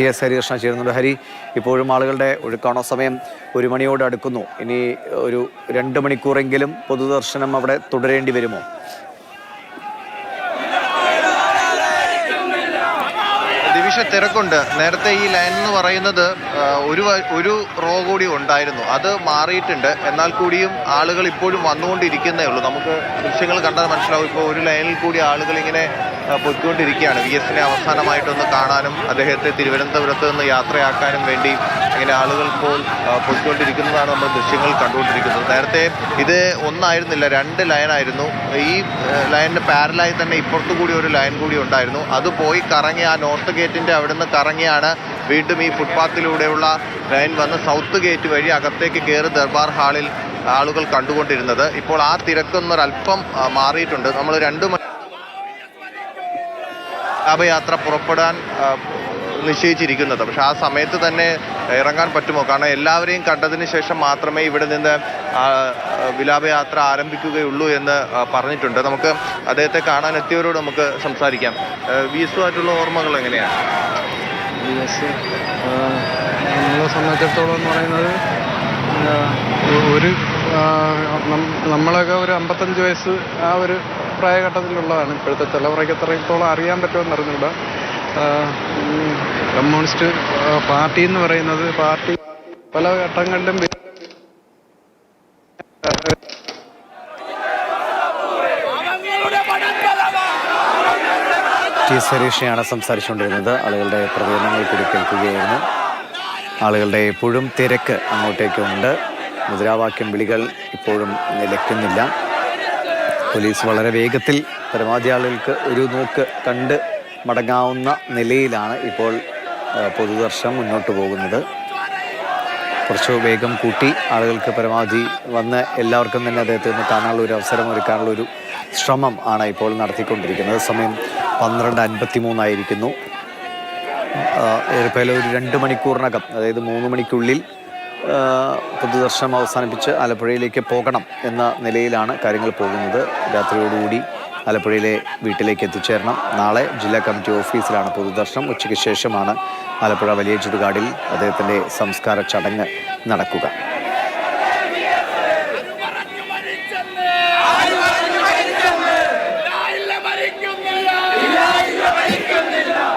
T S Harikrishna ചേരുന്നുണ്ട്. ഹരി ഇപ്പോഴും ആളുകളുടെ ഒഴുക്കാണോ സമയം ഒരു മണിയോട് അടുക്കുന്നു. ഇനി ഒരു രണ്ട് മണിക്കൂറെങ്കിലും പൊതുദർശനം അവിടെ തുടരേണ്ടി വരുമോ? ദിവിഷ തിരക്കുണ്ട്. നേരത്തെ ഈ ലൈൻ എന്ന് പറയുന്നത് ഒരു ഒരു റോ കൂടി ഉണ്ടായിരുന്നു. അത് മാറിയിട്ടുണ്ട്. എന്നാൽ കൂടിയും ആളുകൾ ഇപ്പോഴും വന്നുകൊണ്ടിരിക്കുന്നേ ഉള്ളൂ. നമുക്ക് ദൃശ്യങ്ങൾ കണ്ടാൽ മനസ്സിലാവും. ഇപ്പോൾ ഒരു ലൈനിൽ കൂടി ആളുകൾ ഇങ്ങനെ പൊയ്ക്കൊണ്ടിരിക്കുകയാണ്. വി എസിനെ അവസാനമായിട്ടൊന്ന് കാണാനും അദ്ദേഹത്തെ തിരുവനന്തപുരത്ത് നിന്ന് യാത്രയാക്കാനും വേണ്ടി ഇങ്ങനെ ആളുകൾ ഇപ്പോൾ പോയിക്കൊണ്ടിരിക്കുന്നതാണ് നമ്മൾ ദൃശ്യങ്ങൾ കണ്ടുകൊണ്ടിരിക്കുന്നത്. നേരത്തെ ഇത് ഒന്നായിരുന്നില്ല രണ്ട് ലൈനായിരുന്നു. ഈ ലൈനിന് പാരലായി തന്നെ ഇപ്പുറത്തു കൂടി ഒരു ലൈൻ കൂടി ഉണ്ടായിരുന്നു. അത് പോയി കറങ്ങി ആ നോർത്ത് ഗേറ്റിന്റെ അവിടെ നിന്ന് കറങ്ങിയാണ് വീണ്ടും ഈ ഫുട്പാത്തിലൂടെയുള്ള ലൈൻ വന്ന് സൗത്ത് ഗേറ്റ് വഴി അകത്തേക്ക് കയറി ദർബാർ ഹാളിൽ ആളുകൾ കണ്ടുകൊണ്ടിരുന്നത്. ഇപ്പോൾ ആ തിരക്കൊന്നൊരൽപ്പം മാറിയിട്ടുണ്ട്. നമ്മൾ രണ്ട് ലാഭയാത്ര പുറപ്പെടാൻ നിശ്ചയിച്ചിരിക്കുന്നത്. പക്ഷെ ആ സമയത്ത് തന്നെ ഇറങ്ങാൻ പറ്റുമോ? കാരണം എല്ലാവരെയും കണ്ടതിന് ശേഷം മാത്രമേ ഇവിടെ നിന്ന് വിലാപയാത്ര ആരംഭിക്കുകയുള്ളൂ എന്ന് പറഞ്ഞിട്ടുണ്ട്. നമുക്ക് അദ്ദേഹത്തെ കാണാൻ എത്തിയവരോട് നമുക്ക് സംസാരിക്കാം. വി വീസുമായിട്ടുള്ള ഓർമ്മകൾ എങ്ങനെയാണ്? സംബന്ധിച്ചിടത്തോളം എന്ന് പറയുന്നത് ഒരു നമ്മളൊക്കെ ഒരു അമ്പത്തഞ്ച് വയസ്സ് ആ ഒരു പ്രായഘട്ടത്തിലുള്ളതാണ്. ഇപ്പോഴത്തെ തലമുറയ്ക്ക് എത്രത്തോളം അറിയാൻ പറ്റുമെന്ന് അറിഞ്ഞൂടാ ആ, കമ്മ്യൂണിസ്റ്റ് പാർട്ടി എന്ന് പറയുന്നത് പാർട്ടി പല ഘട്ടങ്ങളിലും ടി എസ് സംസാരിച്ചുകൊണ്ടിരുന്നത്. ആളുകളുടെ പ്രതികരണങ്ങൾ കൂടി കേൾക്കുകയായിരുന്നു. ആളുകളുടെ എപ്പോഴും തിരക്ക് അങ്ങോട്ടേക്കുണ്ട്. മുദ്രാവാക്യം വിളികൾ ഇപ്പോഴും നിലയ്ക്കുന്നില്ല. പോലീസ് വളരെ വേഗത്തിൽ പരമാവധി ആളുകൾക്ക് ഒരു നോക്ക് കണ്ട് മടങ്ങാവുന്ന നിലയിലാണ് ഇപ്പോൾ പൊതുദർശനം മുന്നോട്ട് പോകുന്നത്. കുറച്ച് വേഗം കൂട്ടി ആളുകൾക്ക് പരമാവധി വന്ന് എല്ലാവർക്കും തന്നെ അദ്ദേഹത്തെ ഒന്ന് കാണാനുള്ള ഒരു അവസരം ഒരുക്കാനുള്ള ഒരു ശ്രമം ആണ് ഇപ്പോൾ നടത്തിക്കൊണ്ടിരിക്കുന്നത്. സമയം പന്ത്രണ്ട് അൻപത്തി മൂന്നായിരിക്കുന്നു ഏറെപ്പേല ഒരു രണ്ട് മണിക്കൂറിനകം അതായത് മൂന്ന് മണിക്കുള്ളിൽ പൊതുദർശനം അവസാനിപ്പിച്ച് ആലപ്പുഴയിലേക്ക് പോകണം എന്ന നിലയിലാണ് കാര്യങ്ങൾ പോകുന്നത്. രാത്രിയോടുകൂടി ആലപ്പുഴയിലെ വീട്ടിലേക്ക് എത്തിച്ചേരണം. നാളെ ജില്ലാ കമ്മിറ്റി ഓഫീസിലാണ് പൊതുദർശനം. ഉച്ചയ്ക്ക് ശേഷമാണ് ആലപ്പുഴ വലിയ ചുടുകാടിൽ അദ്ദേഹത്തിന്റെ സംസ്കാര ചടങ്ങ് നടക്കുക.